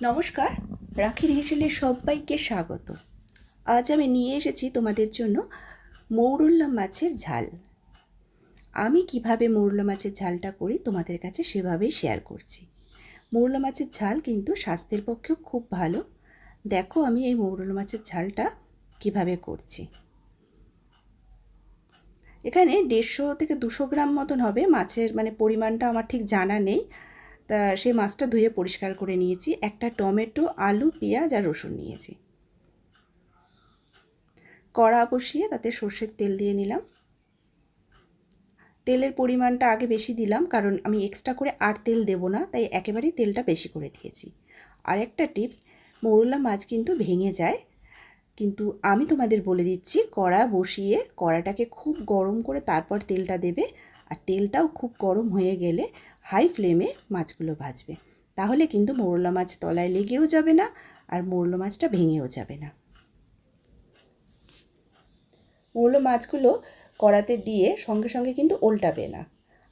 নমস্কার রাখির হেসেলে সবাইকে স্বাগত। আজ আমি নিয়ে এসেছি তোমাদের জন্য মৌরুল্লা মাছের ঝাল। আমি কীভাবে মৌরলা মাছের ঝালটা করি তোমাদের কাছে সেভাবেই শেয়ার করছি। মৌরলা মাছের ঝাল কিন্তু স্বাস্থ্যের পক্ষেও খুব ভালো। দেখো আমি এই মৌরলা মাছের ঝালটা কীভাবে করছি। এখানে দেড়শো থেকে দুশো গ্রাম মতন হবে। মাছের মানে পরিমাণটা আমার ঠিক জানা নেই। তা সেই মাছটা ধুয়ে পরিষ্কার করে নিয়েছি। একটা টমেটো, আলু, পেঁয়াজ আর রসুন নিয়েছি। কড়া বসিয়ে তাতে সর্ষের তেল দিয়ে নিলাম। তেলের পরিমাণটা আগে বেশি দিলাম কারণ আমি এক্সট্রা করে আর তেল দেব না, তাই একেবারেই তেলটা বেশি করে দিয়েছি। আর একটা টিপস, মৌরলা মাছ কিন্তু ভেঙে যায়। কিন্তু আমি তোমাদের বলে দিচ্ছি, কড়া বসিয়ে কড়াটাকে খুব গরম করে তারপর তেলটা দেবে। আর তেলটাও খুব গরম হয়ে গেলে হাই ফ্লেমে মাছগুলো ভাজবে। তাহলে কিন্তু মোরলা মাছ তলায় লেগেও যাবে না আর মোরলা মাছটা ভেঙেও যাবে না। মোরলো মাছগুলো কড়াতে দিয়ে সঙ্গে সঙ্গে কিন্তু উল্টাবে না।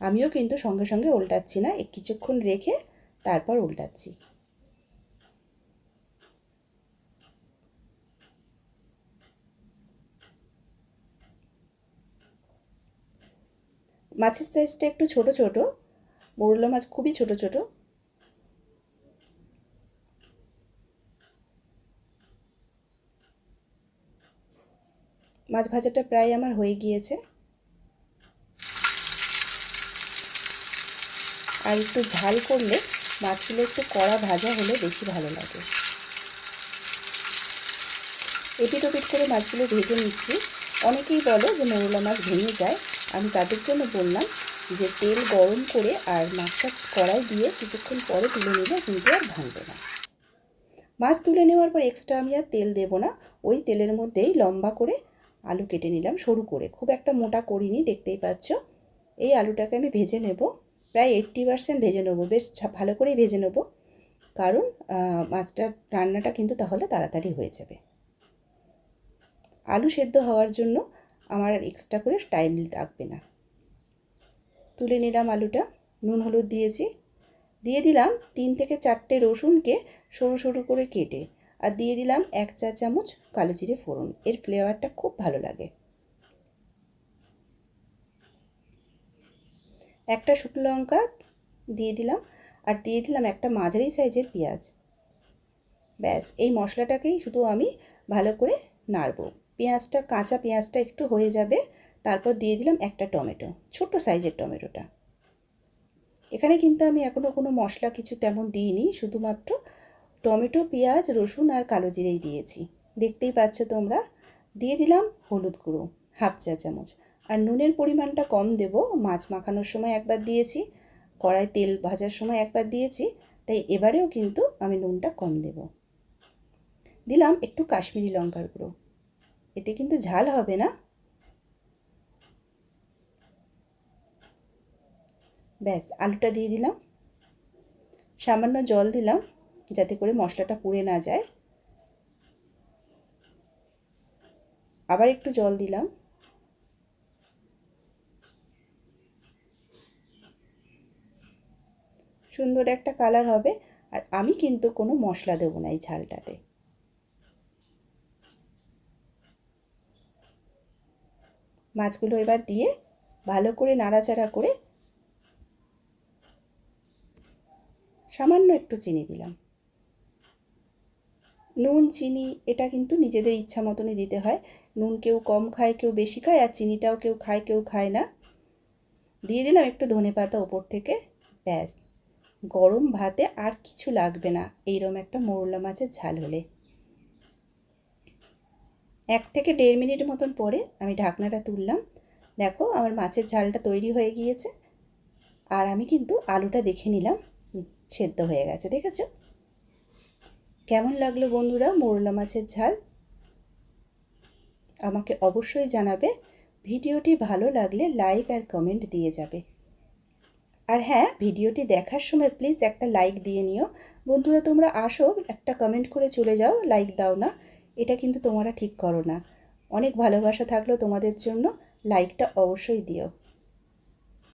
আমিও কিন্তু সঙ্গে সঙ্গে উল্টাচ্ছি না কিছুক্ষণ রেখে তারপর উল্টাচ্ছি মাছের সাইজটা একটু ছোট ছোট মোরলা মাছ খুবই ছোট ছোট। মাছ ভাজাটা প্রায় আমার হয়ে গিয়েছে। আর একটু ঝাল করলে মাছগুলো একটু কড়া ভাজা হলে বেশি ভালো লাগে। এপিট ওপিট করে মাছগুলো ভেজে নিচ্ছি। অনেকেই বলে যে মোরলা মাছ ভেঙে যায়। আমি তাদের জন্য বললাম যে তেল গরম করে আর মাছটা কড়াই দিয়ে কিছুক্ষণ পরে তুলে নিলে কিন্তু আর ভাঙবে না। মাছ তুলে নেওয়ার পর এক্সট্রা আমি আর তেল দেব না। ওই তেলের মধ্যেই লম্বা করে আলু কেটে নিলাম সরু করে। খুব একটা মোটা করিনি, দেখতেই পাচ্ছ। এই আলুটাকে আমি ভেজে নেব। প্রায় এইট্টি পারসেন্ট ভেজে নেব। বেশ ভালো করেই ভেজে নেব। কারণ মাছটার রান্নাটা কিন্তু তাহলে তাড়াতাড়ি হয়ে যাবে। আলু সেদ্ধ হওয়ার জন্য আমার এক্সট্রা করে টাইম লাগবে না। তুলে নিলাম আলুটা, নুন, হলুদ দিয়েছি। দিয়ে দিলাম তিন থেকে চারটে রসুনকে সরু সরু করে কেটে আর দিয়ে দিলাম এক চা চামচ কালো জিরে ফোড়ন। এর ফ্লেভারটা খুব ভালো লাগে। একটা শুকনো লঙ্কা দিয়ে দিলাম আর দিয়ে দিলাম একটা মাঝারি সাইজের পেঁয়াজ। ব্যাস, এই মশলাটাকেই শুধু আমি ভালো করে নাড়ব। পেঁয়াজটা, কাঁচা পেঁয়াজটা একটু হয়ে যাবে তারপর দিয়ে দিলাম একটা টমেটো, ছোট্ট সাইজের টমেটোটা। এখানে কিন্তু আমি এখনও কোনো মশলা কিছু তেমন দিইনি, শুধুমাত্র টমেটো, পেঁয়াজ, রসুন আর কালো জিরেই দিয়েছি। দেখতেই পাচ্ছ তোমরা, দিয়ে দিলাম হলুদ গুঁড়ো, হাফ চা চামচ। আর নুনের পরিমাণটা কম দেব, মাছ মাখানোর সময় একবার দিয়েছি কড়াই তেল ভাজার সময় একবার দিয়েছি, তাই এবারেও কিন্তু আমি নুনটা কম দেব। দিলাম একটু কাশ্মীরি লঙ্কার গুঁড়ো, এতে কিন্তু ঝাল হবে না। ব্যাস, আলুটা দিয়ে দিলাম। সামান্য জল দিলাম, যাতে করে মশলাটা পুড়ে না যায়। আবার একটু জল দিলাম। সুন্দর একটা কালার হবে, আর আমি কিন্তু কোনো মশলা দেবো না এই ঝালটাতে। মাছগুলো এবার দিয়ে ভালো করে নাড়াচাড়া করে সামান্য একটু চিনি দিলাম। নুন, চিনি, এটা কিন্তু নিজেদের ইচ্ছা মতনই দিতে হয়। নুন কেউ কম খায়, কেউ বেশি খায়, আর চিনিটাও কেউ খায় কেউ খায় না। দিয়ে দিলাম একটু ধনে পাতা ওপর থেকে, ব্যাস। গরম ভাতে আর কিছু লাগবে না এইরকম একটা মোরলা মাছের ঝাল হলে। এক থেকে দেড় মিনিট মতন পরে আমি ঢাকনাটা তুললাম। দেখো, আমার মাছের ঝালটা তৈরি হয়ে গিয়েছে। আর আমি কিন্তু আলুটা দেখে নিলাম। সেদ্ধ হয়ে গেছে, দেখেছ? কেমন লাগল বন্ধুরা মোরলা মাছের ঝাল? আমাকে অবশ্যই জানাবে, ভিডিওটি ভালো লাগলে লাইক আর কমেন্ট দিয়ে যাবে। আর হ্যাঁ ভিডিওটি দেখার সময় প্লিজ একটা লাইক দিয়ে নিও। বন্ধুরা, তোমরা আসো, একটা কমেন্ট করে চলে যাও লাইক দাও না, এটা কিন্তু তোমরা ঠিক করো না। অনেক ভালোবাসা থাকল তোমাদের জন্য লাইকটা অবশ্যই দিও।